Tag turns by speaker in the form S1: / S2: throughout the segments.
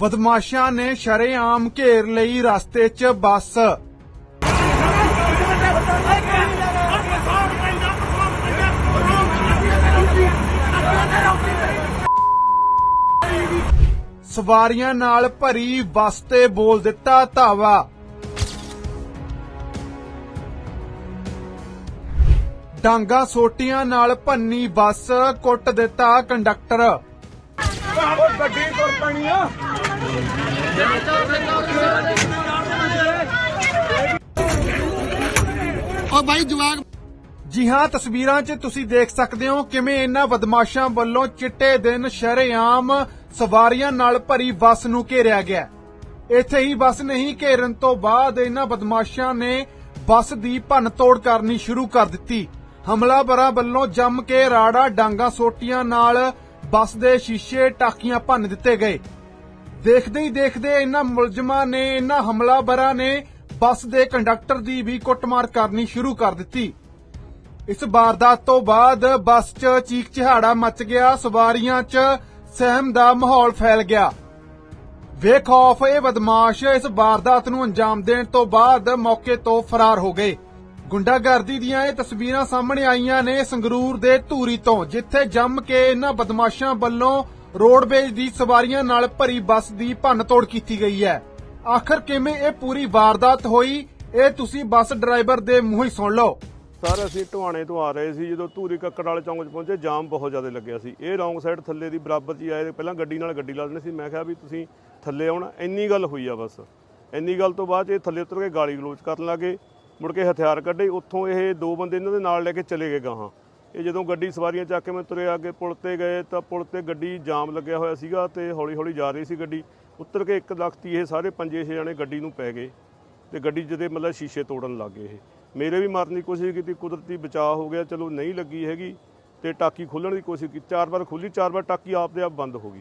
S1: ਬਦਮਾਸ਼ਾਂ ਨੇ ਸ਼ਰੇਆਮ ਘੇਰ ਲਈ ਰਸਤੇ 'ਚ ਬੱਸ। ਸਵਾਰੀਆਂ ਨਾਲ ਭਰੀ ਬੱਸ ਤੇ ਬੋਲ ਦਿੱਤਾ ਧਾਵਾ। ਡਾਂਗਾ ਸੋਟੀਆਂ ਨਾਲ ਭੰਨੀ ਬੱਸ, ਕੁੱਟ ਦਿੱਤਾ ਕੰਡਕਟਰ।
S2: ਗੱਡੀ ਤੁਰ ਪੈਣੀ ਆ।
S3: ਉਹ ਬਾਈ ਜਵਾਕ।
S1: ਜੀ ਹਾਂ ਤਸਵੀਰਾਂ 'ਚ ਤੁਸੀਂ ਦੇਖ ਸਕਦੇ ਹੋ ਕਿਵੇਂ ਇਹਨਾਂ ਬਦਮਾਸ਼ਾਂ ਵੱਲੋਂ ਚਿੱਟੇ ਦਿਨ ਸ਼ਰੇਆਮ ਸਵਾਰੀਆਂ ਨਾਲ ਭਰੀ ਬੱਸ ਨੂੰ ਘੇਰਿਆ ਗਿਆ। ਇੱਥੇ ਹੀ ਬੱਸ ਨਹੀਂ ਘੇਰਨ ਤੋਂ ਬਾਅਦ ਇਹਨਾਂ ਬਦਮਾਸ਼ਾਂ ਨੇ ਬੱਸ ਦੀ ਭੰਨਤੋੜ ਕਰਨੀ ਸ਼ੁਰੂ ਕਰ ਦਿੱਤੀ। ਹਮਲਾਵਰਾਂ ਵੱਲੋਂ ਜੰਮ ਕੇ ਰਾੜਾ ਡਾਂਗਾ ਸੋਟੀਆਂ ਨਾਲ ਬੱਸ ਦੇ ਸ਼ੀਸ਼ੇ ਟਾਕੀਆਂ ਭੰਨ ਦਿੱਤੇ ਗਏ। ਦੇਖਦੇ ਹੀ ਦੇਖਦੇ ਇਹਨਾਂ ਮੁਲਜ਼ਮਾਂ ਨੇ ਇਹਨਾਂ ਹਮਲਾਵਰਾਂ ਨੇ ਬੱਸ ਦੇ ਕੰਡਕਟਰ ਦੀ ਵੀ ਕੁੱਟਮਾਰ ਕਰਨੀ ਸ਼ੁਰੂ ਕਰ ਦਿੱਤੀ। ਇਸ ਵਾਰਦਾਤ ਤੋਂ ਬਾਅਦ ਬੱਸ 'ਚ ਚੀਕ ਚਿਹਾੜਾ ਮਚ ਗਿਆ, ਸਵਾਰੀਆਂ 'ਚ ਸਹਿਮ ਦਾ ਮਾਹੌਲ ਫੈਲ ਗਿਆ। ਬੇਖੌਫ ਇਹ ਬਦਮਾਸ਼ ਇਸ ਵਾਰਦਾਤ ਨੂੰ ਅੰਜਾਮ ਦੇਣ ਤੋਂ ਬਾਅਦ ਮੌਕੇ ਤੋਂ ਫਰਾਰ ਹੋ ਗਏ। ਗੁੰਡਾਗਰਦੀ ਦੀਆਂ ਇਹ ਤਸਵੀਰਾਂ ਸਾਹਮਣੇ ਆਈਆਂ ਨੇ ਸੰਗਰੂਰ ਦੇ ਧੂਰੀ ਤੋਂ, ਜਿੱਥੇ ਜੰਮ ਕੇ ਇਹਨਾਂ ਬਦਮਾਸ਼ਾਂ ਵੱਲੋਂ ਰੋਡਵੇਜ ਦੀ ਸਵਾਰੀਆਂ ਨਾਲ ਭਰੀ ਬੱਸ ਦੀ ਭੰਨਤੋੜ ਕੀਤੀ ਗਈ ਹੈ। ਆਖਰ ਕਿਵੇਂ ਇਹ ਪੂਰੀ ਵਾਰਦਾਤ ਹੋਈ? ਇਹ ਤੁਸੀਂ ਬੱਸ ਡਰਾਈਵਰ ਦੇ ਮੂੰਹੋਂ ਹੀ ਸੁਣ ਲਓ।
S2: ਸਰ, ਅਸੀਂ ਟਵਾਣੇ ਤੋਂ ਆ ਰਹੇ ਸੀ, ਜਦੋਂ ਧੂਰੀ ਕੱਕੜ ਵਾਲੇ ਚੌਂਕ 'ਚ ਪਹੁੰਚੇ, ਜਾਮ ਬਹੁਤ ਜ਼ਿਆਦਾ ਲੱਗਿਆ ਸੀ। ਇਹ ਰੌਂਗ ਸਾਈਡ ਥੱਲੇ ਦੀ ਬਰਾਬਰ 'ਚ ਹੀ ਆਏ, ਪਹਿਲਾਂ ਗੱਡੀ ਨਾਲ ਗੱਡੀ ਲਾ ਦੇਣੀ ਸੀ। ਮੈਂ ਕਿਹਾ ਵੀ ਤੁਸੀਂ ਥੱਲੇ ਆਉਣਾ, ਇੰਨੀ ਗੱਲ ਹੋਈ ਆ ਬਸ। ਇੰਨੀ ਗੱਲ ਤੋਂ ਬਾਅਦ ਇਹ ਥੱਲੇ ਉਤਰ ਕੇ ਗਾਲੀ ਗਲੋਚ ਕਰਨ ਲੱਗੇ। ਮੁੜ ਕੇ ਹਥਿਆਰ ਕੱਢੇ, ਉੱਥੋਂ ਇਹ ਦੋ ਬੰਦੇ ਇਹਨਾਂ ਦੇ ਨਾਲ ਲੈ ਕੇ ਚਲੇ ਗਏ ਗਾਹਾਂ। ਇਹ ਜਦੋਂ ਗੱਡੀ ਸਵਾਰੀਆਂ ਚੱਕ ਕੇ ਮੈਂ ਤੁਰਿਆ ਅੱਗੇ ਪੁਲ ਤੇ ਗਏ ਤਾਂ ਪੁਲ ਤੇ ਗੱਡੀ ਜਾਮ ਲੱਗਿਆ ਹੋਇਆ ਸੀਗਾ ਤੇ ਹੌਲੀ ਹੌਲੀ ਜਾ ਰਹੀ ਸੀ ਗੱਡੀ। ਉੱਤਰ ਕੇ ਇੱਕ ਲਖਤੀ ਇਹ ਸਾਰੇ ਪੰਜੇ ਛੇ ਜਣੇ ਗੱਡੀ ਨੂੰ ਪੈ ਗਏ ਤੇ ਗੱਡੀ ਜਦੇ ਮਤਲਬ ਸ਼ੀਸ਼ੇ ਤੋੜਨ ਲੱਗ ਗਏ ਇਹ। ਮੇਰੇ ਵੀ ਮਾਰਨ ਦੀ ਕੋਸ਼ਿਸ਼ ਕੀਤੀ, ਕੁਦਰਤੀ ਬਚਾਅ ਹੋ ਗਿਆ, ਚਲੋ ਨਹੀਂ ਲੱਗੀ ਹੈਗੀ ਤੇ ਟਾਕੀ ਖੋਲਣ ਦੀ ਕੋਸ਼ਿਸ਼ ਕੀਤੀ। ਚਾਰ ਵਾਰ ਖੋਲੀ ਚਾਰ ਵਾਰ ਟਾਕੀ ਆਪਦੇ ਆਪ ਬੰਦ ਹੋ ਗਈ।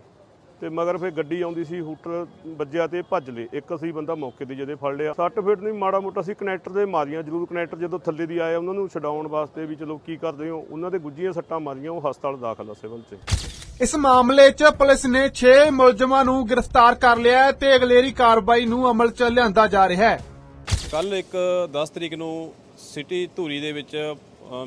S2: ਤੇ ਮਗਰ ਫਿਰ ਗੱਡੀ ਆਉਂਦੀ ਸੀ ਹੂਟਰ ਵੱਜਿਆ ਤੇ ਭੱਜ ਲਏ। ਇੱਕ ਅਸੀਂ ਬੰਦਾ ਮੌਕੇ ਤੇ ਜਦੇ ਫੜ ਲਿਆ। ਸੱਟ ਫੇਟ ਨਹੀਂ ਮਾੜਾ ਮੋਟਾ ਸੀ ਕਨੈਕਟਰ ਦੇ ਮਾਰੀਆਂ ਜ਼ਰੂਰ ਕਨੈਕਟਰ ਜਦੋਂ ਥੱਲੇ ਦੀ ਆਏ ਉਹਨਾਂ ਨੂੰ ਛਡਾਉਣ ਵਾਸਤੇ ਵੀ ਚਲੋ ਕੀ ਕਰਦੇ ਹੋ ਉਹਨਾਂ ਦੇ ਗੁੱਜੀਆਂ ਸੱਟਾਂ ਮਾਰੀਆਂ ਉਹ ਹਸਪਤਾਲ ਦਾਖਲ ਆ ਸਿਵਲ 'ਚ।
S1: ਇਸ ਮਾਮਲੇ 'ਚ ਪੁਲਿਸ ਨੇ 6 ਮੁਲਜ਼ਮਾਂ ਨੂੰ ਗ੍ਰਿਫਤਾਰ ਕਰ ਲਿਆ ਹੈ ਤੇ ਅਗਲੇਰੀ ਕਾਰਵਾਈ ਨੂੰ ਅਮਲ 'ਚ ਲਿਆਂਦਾ ਜਾ ਰਿਹਾ ਹੈ।
S4: ਕੱਲ ਇੱਕ 10 ਤਰੀਕ ਨੂੰ ਸਿਟੀ ਧੂਰੀ ਦੇ ਵਿੱਚ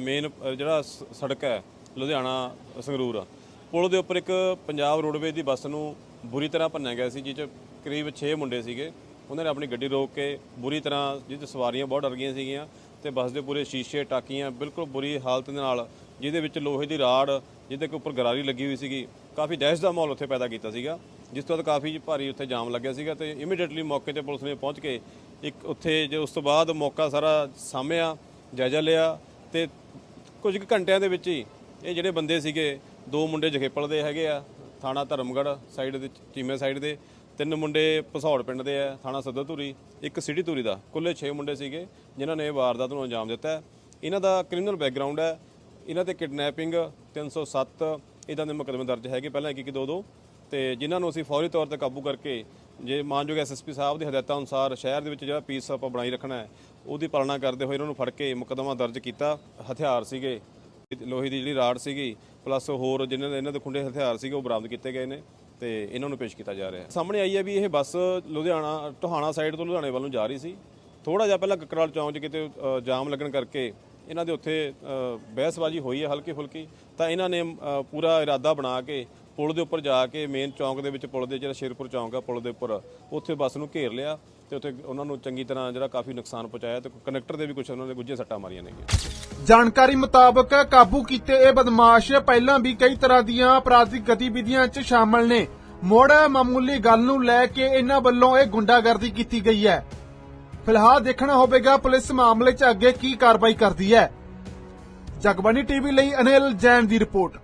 S4: ਮੇਨ ਜਿਹੜਾ ਸੜਕ ਹੈ ਲੁਧਿਆਣਾ ਸੰਗਰੂਰ ਪੁਲ ਦੇ ਉੱਪਰ ਇੱਕ ਪੰਜਾਬ ਰੋਡਵੇਜ਼ ਦੀ ਬੱਸ ਨੂੰ ਬੁਰੀ ਤਰ੍ਹਾਂ ਭੰਨਿਆ ਗਿਆ ਸੀ ਜਿਸ 'ਚ ਕਰੀਬ 6 ਮੁੰਡੇ ਸੀਗੇ। ਉਹਨਾਂ ਨੇ ਆਪਣੀ ਗੱਡੀ ਰੋਕ ਕੇ ਬੁਰੀ ਤਰ੍ਹਾਂ ਜਿਹਦੇ 'ਚ ਸਵਾਰੀਆਂ ਬਹੁਤ ਡਰ ਗਈਆਂ ਸੀਗੀਆਂ ਤੇ ਬੱਸ ਦੇ ਪੂਰੇ ਸ਼ੀਸ਼ੇ, ਟਾਕੀਆਂ ਬਿਲਕੁਲ ਬੁਰੀ ਹਾਲਤ ਦੇ ਨਾਲ, ਜਿਹਦੇ ਵਿੱਚ ਲੋਹੇ ਦੀ ਰਾੜ, ਜਿਹਦੇ ਕੇ ਉੱਪਰ ਗਰਾਰੀ ਲੱਗੀ ਹੋਈ ਸੀਗੀ। ਕਾਫੀ ਦਹਿਸ਼ਤ ਦਾ ਮਾਹੌਲ ਉੱਥੇ ਪੈਦਾ ਕੀਤਾ ਸੀਗਾ, ਜਿਸ ਤੋਂ ਬਾਅਦ ਕਾਫੀ ਭਾਰੀ ਉੱਥੇ ਜਾਮ ਲੱਗਿਆ ਸੀਗਾ ਤੇ ਇਮੀਡੀਏਟਲੀ ਮੌਕੇ ਤੇ ਪੁਲਿਸ ਨੇ ਪਹੁੰਚ ਕੇ ਇੱਕ ਉੱਥੇ ਜੇ ਉਸ ਤੋਂ ਬਾਅਦ ਮੌਕਾ ਸਾਰਾ ਸਾਹਮਿਆ ਜਾਇਜ਼ਾ ਲਿਆ ਤੇ ਕੁਝ ਕੁ ਘੰਟਿਆਂ ਦੇ ਵਿੱਚ ਹੀ ਇਹ ਜਿਹੜੇ ਬੰਦੇ ਸੀਗੇ ਦੋ ਮੁੰਡੇ ਜਖੇਪਲ ਦੇ ਹੈਗੇ ਆ, ਥਾਣਾ ਧਰਮਗੜ੍ਹ ਸਾਈਡ ਦੇ, ਚੀਮੇ ਸਾਈਡ ਦੇ। ਤਿੰਨ ਮੁੰਡੇ ਪਸੌੜ ਪਿੰਡ ਦੇ ਆ, ਥਾਣਾ ਸੱਦੋਧੂਰੀ ਇੱਕ ਸਿਟੀ ਧੂਰੀ ਦਾ। ਕੁੱਲੇ 6 ਮੁੰਡੇ ਸੀਗੇ, ਜਿਨ੍ਹਾਂ ਨੇ ਵਾਰਦਾਤ ਨੂੰ ਅੰਜਾਮ ਦਿੱਤਾ। ਇਹਨਾਂ ਦਾ ਕ੍ਰਿਮੀਨਲ ਬੈਕਗ੍ਰਾਉਂਡ ਹੈ। ਇਹਨਾਂ ਤੇ ਕਿਡਨੈਪਿੰਗ 307 ਇਦਾਂ ਦੇ ਮੁਕੱਦਮੇ ਦਰਜ ਹੈਗੇ, ਪਹਿਲਾਂ ਇੱਕ ਇੱਕ ਦੋ ਦੋ ਤੇ ਜਿਨ੍ਹਾਂ ਨੂੰ ਅਸੀਂ ਫੌਰੀ ਤੌਰ ਤੇ ਕਾਬੂ ਕਰਕੇ, ਜੇ ਮਾਨਯੋਗ ਐਸਐਸਪੀ ਸਾਹਿਬ ਦੀ ਹਦਾਇਤਾਂ ਅਨੁਸਾਰ ਸ਼ਹਿਰ ਦੇ ਵਿੱਚ ਜਿਹੜਾ ਪੀਸ ਆਪਾਂ ਬਣਾਈ ਰੱਖਣਾ ਹੈ, ਉਹਦੀ ਪਾਲਣਾ ਕਰਦੇ ਹੋਏ ਇਹਨਾਂ ਨੂੰ ਫੜ ਕੇ ਮੁਕੱਦਮਾ ਦਰਜ ਕੀਤਾ, ਹਥਿਆਰ ਸੀਗੇ। ਲੋਹੇ ਦੀ ਜਿਹੜੀ ਰਾੜ ਸੀਗੀ ਪਲੱਸ ਹੋਰ ਜਿਨ੍ਹਾਂ ਦੇ ਇਹਨਾਂ ਦੇ ਖੁੰਡੇ ਹਥਿਆਰ ਸੀਗੇ, ਉਹ ਬਰਾਮਦ ਕੀਤੇ ਗਏ ਨੇ ਤੇ ਇਹਨਾਂ ਨੂੰ ਪੇਸ਼ ਕੀਤਾ ਜਾ ਰਿਹਾ ਹੈ। ਸਾਹਮਣੇ ਆਈ ਹੈ ਵੀ ਇਹ ਬੱਸ ਲੁਧਿਆਣਾ ਟੋਹਾਣਾ ਸਾਈਡ ਤੋਂ ਲੁਧਿਆਣੇ ਵੱਲ ਨੂੰ ਜਾ ਰਹੀ ਸੀ। ਥੋੜਾ ਜਿਹਾ ਪਹਿਲਾਂ ਕੱਕੜਾਲ ਚੌਂਕ 'ਚ ਕਿਤੇ ਜਾਮ ਲੱਗਣ ਕਰਕੇ ਇਹਨਾਂ ਦੇ ਉੱਥੇ ਬਹਿਸਬਾਜ਼ੀ ਹੋਈ ਹੈ ਹਲਕੀ ਫੁਲਕੀ ਤਾਂ ਇਹਨਾਂ ਨੇ ਪੂਰਾ ਇਰਾਦਾ ਬਣਾ ਕੇ ਪੁਲ ਦੇ ਉੱਪਰ ਜਾ ਕੇ ਮੇਨ ਚੌਂਕ ਦੇ ਵਿੱਚ ਪੁਲ ਦੇ ਜਿਹੜਾ ਸ਼ੇਰਪੁਰ ਚੌਂਕ ਆ, ਪੁਲ ਦੇ ਉੱਪਰ, ਉੱਥੇ ਬੱਸ ਨੂੰ ਘੇਰ ਲਿਆ ਤੇ ਉੱਥੇ ਉਹਨਾਂ ਨੂੰ ਚੰਗੀ ਤਰ੍ਹਾਂ ਜਿਹੜਾ ਕਾਫੀ ਨੁਕਸਾਨ ਪਹੁੰਚਾਇਆ ਤੇ ਕੰਡਕਟਰ ਦੇ ਵੀ ਕੁਝ ਉਹਨਾਂ ਦੇ ਗੁੱਝੇ ਸੱਟਾਂ ਮਾਰੀਆਂ ਨੇਗੀਆਂ
S1: ਜਾਣਕਾਰੀ ਮੁਤਾਬਕ ਕਾਬੂ ਕੀਤੇ ਇਹ ਬਦਮਾਸ਼ ਪਹਿਲਾਂ ਵੀ ਕਈ ਤਰ੍ਹਾਂ ਦੀਆਂ ਅਪਰਾਧਿਕ ਗਤੀਵਿਧੀਆਂ 'ਚ ਸ਼ਾਮਲ ਨੇ। ਮੋੜ ਮਾਮੂਲੀ ਗੱਲ ਨੂੰ ਲੈ ਕੇ ਇਹਨਾਂ ਵੱਲੋਂ ਇਹ ਗੁੰਡਾਗਰਦੀ ਕੀਤੀ ਗਈ ਹੈ। ਫਿਲਹਾਲ ਦੇਖਣਾ ਹੋਵੇਗਾ ਪੁਲਿਸ ਮਾਮਲੇ 'ਚ ਅੱਗੇ ਕੀ ਕਾਰਵਾਈ ਕਰਦੀ ਹੈ। ਜਗਬਾਨੀ ਟੀਵੀ ਲਈ ਅਨਿਲ ਜੈਨ ਦੀ ਰਿਪੋਰਟ।